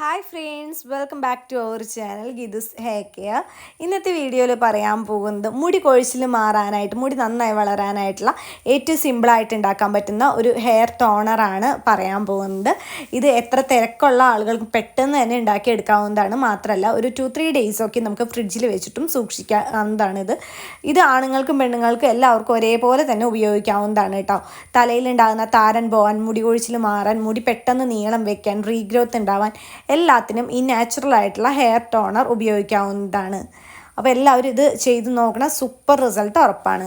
Hi friends welcome back to our channel Geethus hair care ഇന്നത്തെ വീഡിയോയിൽ പറയാൻ പോകുന്നത് മുടി കൊഴിച്ചിൽ മാറാനായിട്ട് മുടി നന്നായി വളരാനായിട്ടുള്ള ഏറ്റവും സിമ്പിളായിട്ട് ഉണ്ടാക്കാൻ പറ്റുന്ന ഒരു ഹെയർ ടോണറാണ് പറയാൻ പോകുന്നത്. ഇത് എത്ര തിരക്കുള്ള ആളുകൾക്ക് പെട്ടെന്ന് തന്നെ ഉണ്ടാക്കിയെടുക്കാവുന്നതാണ്. മാത്രമല്ല ഒരു ടു ത്രീ ഡേയ്സൊക്കെ നമുക്ക് ഫ്രിഡ്ജിൽ വെച്ചിട്ടും സൂക്ഷിക്കാവുന്നതാണ് ഇത് ഇത് ആണുങ്ങൾക്കും പെണ്ണുങ്ങൾക്കും എല്ലാവർക്കും ഒരേപോലെ തന്നെ ഉപയോഗിക്കാവുന്നതാണ് കേട്ടോ. തലയിലുണ്ടാകുന്ന താരൻ പോകാൻ മുടി കൊഴിച്ചിൽ മാറാൻ മുടി പെട്ടെന്ന് നീളം വെക്കാൻ റീഗ്രോത്ത് ഉണ്ടാവാൻ എല്ലാത്തിനും ഈ നാച്ചുറൽ ആയിട്ടുള്ള ഹെയർ ടോണർ ഉപയോഗിക്കാവുന്നതാണ്. അപ്പോൾ എല്ലാവരും ഇത് ചെയ്ത് നോക്കണം സൂപ്പർ റിസൾട്ട് ഉറപ്പാണ്.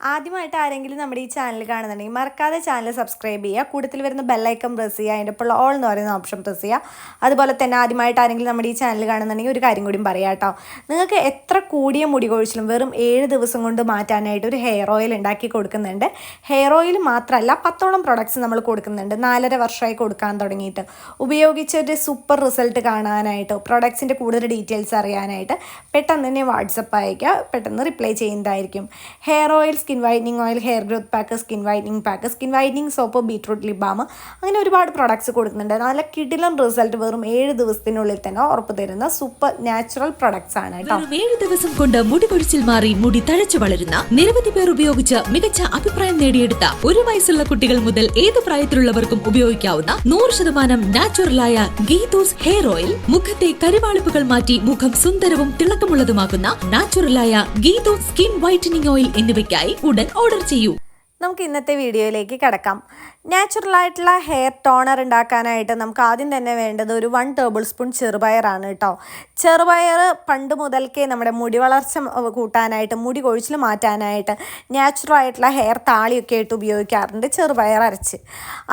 ആദ്യമായിട്ട് ആരെങ്കിലും നമ്മുടെ ഈ ചാനൽ കാണുന്നുണ്ടെങ്കിൽ മറക്കാതെ ചാനൽ സബ്സ്ക്രൈബ് ചെയ്യുക. കൂടുതൽ വരുന്ന ബെല്ലൈക്കൺ പ്രസ് ചെയ്യുക. അതിന്റെ ഇപ്പോൾ ഓൾ എന്ന് പറയുന്ന ഓപ്ഷൻ പ്രസ് ചെയ്യുക. അതുപോലെ തന്നെ ആദ്യമായിട്ട് ആരെങ്കിലും നമ്മുടെ ഈ ചാനൽ കാണുന്നുണ്ടെങ്കിൽ ഒരു കാര്യം കൂടി പറയാം കേട്ടോ. നിങ്ങൾക്ക് എത്ര കൂടിയ മുടി കൊഴിച്ചിലും വെറും ഏഴ് ദിവസം കൊണ്ട് മാറ്റാനായിട്ട് ഒരു ഹെയർ ഓയിൽ ഉണ്ടാക്കി കൊടുക്കുന്നുണ്ട്. ഹെയർ ഓയിൽ മാത്രമല്ല പത്തോളം പ്രൊഡക്ട്സ് നമ്മൾ കൊടുക്കുന്നുണ്ട്. നാലര വർഷമായി കൊടുക്കാൻ തുടങ്ങിയിട്ട്. ഉപയോഗിച്ചൊരു സൂപ്പർ റിസൾട്ട് കാണാനായിട്ട് പ്രൊഡക്ട്സിന്റെ കൂടുതൽ ഡീറ്റെയിൽസ് അറിയാനായിട്ട് പെട്ടെന്ന് തന്നെ വാട്സപ്പ് അയക്കുക പെട്ടെന്ന് റിപ്ലൈ ചെയ്യുന്നതായിരിക്കും. Hair oil skin whitening oil hair growth pack skin whitening pack skin whitening soap beetroot lip balm അങ്ങനെ ഒരുപാട് പ്രോഡക്ട്സ് കൊടുക്കുന്നുണ്ട്. നല്ല കിടിലം റിസൾട്ട് വെറും ഏഴ് ദിവസത്തിനുള്ളിൽ തന്നെ ഉറപ്പ് തരുന്ന സൂപ്പർ നാച്ചുറൽ പ്രൊഡക്ട്സ് ആണ് ഏഴ് ദിവസം കൊണ്ട് മുടി കൊഴിച്ചിൽ മാറി മുടി തഴച്ചു വളരുന്ന നിരവധി പേർ ഉപയോഗിച്ച് മികച്ച അഭിപ്രായം നേടിയെടുത്ത ഒരു വയസ്സുള്ള കുട്ടികൾ മുതൽ ഏത് പ്രായത്തിലുള്ളവർക്കും ഉപയോഗിക്കാവുന്ന നൂറ് ശതമാനം നാച്ചുറലായ ഗീതൂസ് ഹെയർ ഓയിൽ. മുഖത്തെ കരിവാളിപ്പുകൾ മാറ്റി മുഖം സുന്ദരവും തിളക്കമുള്ളതുമാക്കുന്ന നാച്ചുറലായ ഗീതൂസ് സ്കിൻ വൈറ്റനിങ് ഓയിൽ എന്നിവയ്ക്കായി ഉടൻ ഓർഡർ ചെയ്യൂ. നമുക്ക് ഇന്നത്തെ വീഡിയോയിലേക്ക് കിടക്കാം. നാച്ചുറൽ ആയിട്ടുള്ള ഹെയർ ടോണർ ഉണ്ടാക്കാനായിട്ട് നമുക്ക് ആദ്യം തന്നെ വേണ്ടത് ഒരു വൺ ടേബിൾ സ്പൂൺ ചെറുപയറാണ് കേട്ടോ. ചെറുപയർ പണ്ട് മുതൽക്കേ നമ്മുടെ മുടി വളർച്ച കൂട്ടാനായിട്ട് മുടി കൊഴിച്ചിൽ മാറ്റാനായിട്ട് നാച്ചുറൽ ആയിട്ടുള്ള ഹെയർ താളിയൊക്കെ ആയിട്ട് ഉപയോഗിക്കാറുണ്ട് ചെറുപയർ അരച്ച്.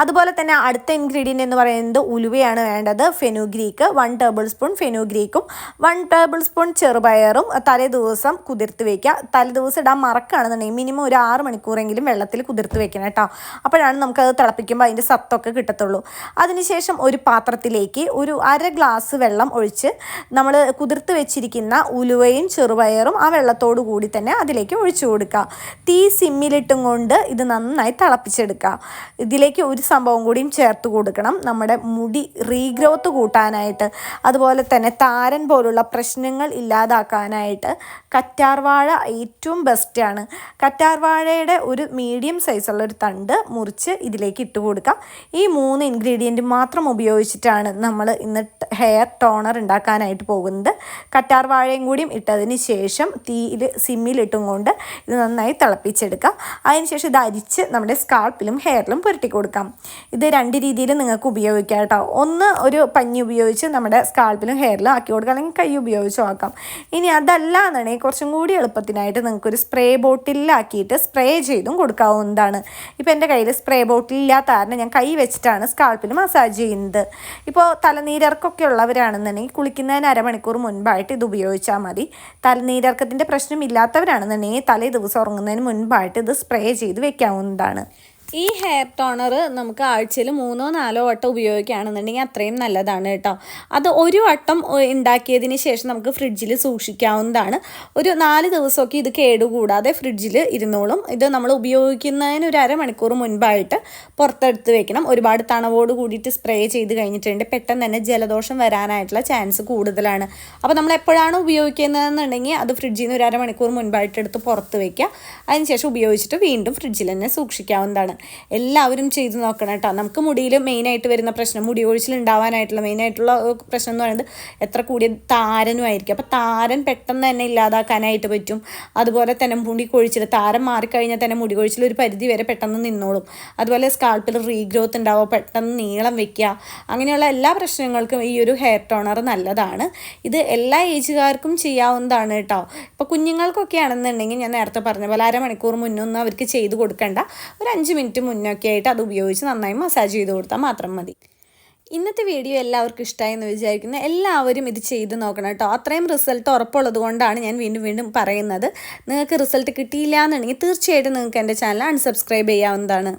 അതുപോലെ തന്നെ അടുത്ത ഇൻഗ്രീഡിയന്റ് എന്ന് പറയുന്നത് ഉലുവയാണ് വേണ്ടത്. ഫെനുഗ്രീക്ക് വൺ ടേബിൾ സ്പൂൺ ഫെനുഗ്രീക്കും വൺ ടേബിൾ സ്പൂൺ ചെറുപയറും തലേ ദിവസം കുതിർത്ത് വയ്ക്കുക തലേ ദിവസം ഇടാൻ മറക്കുകയാണെന്നുണ്ടെങ്കിൽ മിനിമം ഒരു ആറ് മണിക്കൂറെങ്കിലും വെള്ളത്തിൽ കുതിർത്ത് വെക്കണം കേട്ടോ. അപ്പോഴാണ് നമുക്കത് തിളപ്പിക്കുമ്പോൾ അതിന്റെ സത്തൊക്കെ കിട്ടത്തുള്ളൂ. അതിനുശേഷം ഒരു പാത്രത്തിലേക്ക് ഒരു അര ഗ്ലാസ് വെള്ളം ഒഴിച്ച് നമ്മൾ കുതിർത്ത് വെച്ചിരിക്കുന്ന ഉലുവയും ചെറുപയറും ആ വെള്ളത്തോടു കൂടി തന്നെ അതിലേക്ക് ഒഴിച്ചു കൊടുക്കുക. തീ സിമ്മിലിട്ടും കൊണ്ട് ഇത് നന്നായി തിളപ്പിച്ചെടുക്കുക. ഇതിലേക്ക് ഒരു സംഭവം കൂടിയും ചേർത്ത് കൊടുക്കണം. നമ്മുടെ മുടി റീഗ്രോത്ത് കൂട്ടാനായിട്ട് അതുപോലെ തന്നെ താരൻ പോലുള്ള പ്രശ്നങ്ങൾ ഇല്ലാതാക്കാനായിട്ട് കറ്റാർവാഴ ഏറ്റവും ബെസ്റ്റാണ് കറ്റാർവാഴയുടെ ഒരു മീഡിയം സൈസുള്ള ഒരു തണ്ട് മുറിച്ച് ഇതിലേക്ക് ഇട്ട് കൊടുക്കാം. ഈ മൂന്ന് ഇൻഗ്രീഡിയന്റ് മാത്രം ഉപയോഗിച്ചിട്ടാണ് നമ്മൾ ഇന്ന് ഹെയർ ടോണർ ഉണ്ടാക്കാനായിട്ട് പോകുന്നത്. കറ്റാർ വാഴയും കൂടിയും ഇട്ടതിന് ശേഷം തീയിൽ സിമ്മിലിട്ടും കൊണ്ട് ഇത് നന്നായി തിളപ്പിച്ചെടുക്കാം. അതിനുശേഷം ഇത് അരിച്ച് നമ്മുടെ സ്കാൾപ്പിലും ഹെയറിലും പുരട്ടി കൊടുക്കാം. ഇത് രണ്ട് രീതിയിൽ നിങ്ങൾക്ക് ഉപയോഗിക്കാം കേട്ടോ. ഒന്ന് ഒരു പഞ്ഞി ഉപയോഗിച്ച് നമ്മുടെ സ്കാൾപ്പിലും ഹെയറിലും ആക്കി കൊടുക്കാം. അല്ലെങ്കിൽ കൈ ഉപയോഗിച്ചും ആക്കാം. ഇനി അതല്ല എന്നുണ്ടെങ്കിൽ കുറച്ചും കൂടി എളുപ്പത്തിനായിട്ട് നിങ്ങൾക്കൊരു സ്പ്രേ ബോട്ടിലാക്കിയിട്ട് സ്പ്രേ ചെയ്തും കൊടുക്കാവുന്നതാണ്. ഇപ്പോൾ എന്റെ കയ്യിൽ സ്പ്രേ ബോട്ടിൽ ഇല്ലാത്ത കാരണം ഞാൻ കൈ വെച്ചിട്ടാണ് സ്കാൾപ്പിൽ മസാജ് ചെയ്യുന്നത്. ഇപ്പോൾ തലനീരിറക്കൊക്കെ ഉള്ളവരാണെന്നുണ്ടെങ്കിൽ കുളിക്കുന്നതിന് അരമണിക്കൂർ മുൻപായിട്ട് ഇത് ഉപയോഗിച്ചാൽ മതി. തലനീരിറക്കത്തിന്റെ പ്രശ്നം ഇല്ലാത്തവരാണെന്നുണ്ടെങ്കിൽ തലേ ദിവസം ഉറങ്ങുന്നതിന് മുൻപായിട്ട് ഇത് സ്പ്രേ ചെയ്ത് വെക്കാവുന്നതാണ്. ഈ ഹെയർ ടോണർ നമുക്ക് ആഴ്ചയിൽ മൂന്നോ നാലോ വട്ടം ഉപയോഗിക്കുകയാണെന്നുണ്ടെങ്കിൽ അത്രയും നല്ലതാണ് കേട്ടോ. അത് ഒരു വട്ടം ഉണ്ടാക്കിയതിന് ശേഷം നമുക്ക് ഫ്രിഡ്ജിൽ സൂക്ഷിക്കാവുന്നതാണ്. ഒരു നാല് ദിവസമൊക്കെ ഇത് കേടുകൂടാതെ ഫ്രിഡ്ജിൽ ഇരുന്നോളും. ഇത് നമ്മൾ ഉപയോഗിക്കുന്നതിന് ഒരു അരമണിക്കൂർ മുൻപായിട്ട് പുറത്തെടുത്ത് വെക്കണം. ഒരുപാട് തണവോട് കൂടിയിട്ട് സ്പ്രേ ചെയ്ത് കഴിഞ്ഞിട്ടുണ്ട്. പെട്ടെന്ന് തന്നെ ജലദോഷം വരാനായിട്ടുള്ള ചാൻസ് കൂടുതലാണ്. അപ്പോൾ നമ്മൾ എപ്പോഴാണ് ഉപയോഗിക്കുന്നതെന്നുണ്ടെങ്കിൽ അത് ഫ്രിഡ്ജിൽ നിന്ന് ഒരു അരമണിക്കൂർ മുൻപായിട്ട് എടുത്ത് പുറത്ത് വയ്ക്കുക അതിനുശേഷം ഉപയോഗിച്ചിട്ട് വീണ്ടും ഫ്രിഡ്ജിൽ തന്നെ സൂക്ഷിക്കാവുന്നതാണ്. എല്ലാവരും ചെയ്ത് നോക്കണം കേട്ടോ. നമുക്ക് മുടിയിൽ മെയിനായിട്ട് വരുന്ന പ്രശ്നം മുടി ഒഴിച്ചിൽ ഉണ്ടാവാനായിട്ടുള്ള മെയിനായിട്ടുള്ള പ്രശ്നം എന്ന് പറയുന്നത് എത്ര കൂടിയ താരനും ആയിരിക്കും. അപ്പോൾ താരൻ പെട്ടെന്ന് തന്നെ ഇല്ലാതാക്കാനായിട്ട് പറ്റും. അതുപോലെ തന്നെ മുടി കൊഴിച്ചിൽ താരം മാറിക്കഴിഞ്ഞാൽ തന്നെ മുടി കൊഴിച്ചിൽ ഒരു പരിധി വരെ പെട്ടെന്ന് നിന്നോളും. അതുപോലെ സ്കാൾപ്പിൽ റീഗ്രോത്ത് ഉണ്ടാവുക പെട്ടെന്ന് നീളം വെക്കുക. അങ്ങനെയുള്ള എല്ലാ പ്രശ്നങ്ങൾക്കും ഈ ഒരു ഹെയർ ടോണർ നല്ലതാണ്. ഇത് എല്ലാ ഏജുകാർക്കും ചെയ്യാവുന്നതാണ് കേട്ടോ. ഇപ്പോൾ കുഞ്ഞുങ്ങൾക്കൊക്കെ ആണെന്നുണ്ടെങ്കിൽ ഞാൻ നേരത്തെ പറഞ്ഞ പോലെ അരമണിക്കൂർ മുന്നൊന്നും അവർക്ക് ചെയ്ത് കൊടുക്കണ്ട. ഒരു അഞ്ച് മിനിറ്റ് മുന്നൊക്കെ ആയിട്ട് അത് ഉപയോഗിച്ച് നന്നായി മസാജ് ചെയ്ത് കൊടുത്താൽ മാത്രം മതി. ഇന്നത്തെ വീഡിയോ എല്ലാവർക്കും ഇഷ്ടമായി എന്ന് വിചാരിക്കുന്നു. എല്ലാവരും ഇത് ചെയ്ത് നോക്കണം കേട്ടോ. അത്രയും റിസൾട്ട് ഉറപ്പുള്ളത് കൊണ്ടാണ് ഞാൻ വീണ്ടും വീണ്ടും പറയുന്നത്. നിങ്ങൾക്ക് റിസൾട്ട് കിട്ടിയില്ല എന്നുണ്ടെങ്കിൽ തീർച്ചയായിട്ടും നിങ്ങൾക്ക് എന്റെ ചാനൽ അൺസബ്സ്ക്രൈബ് ചെയ്യാവുന്നതാണ്.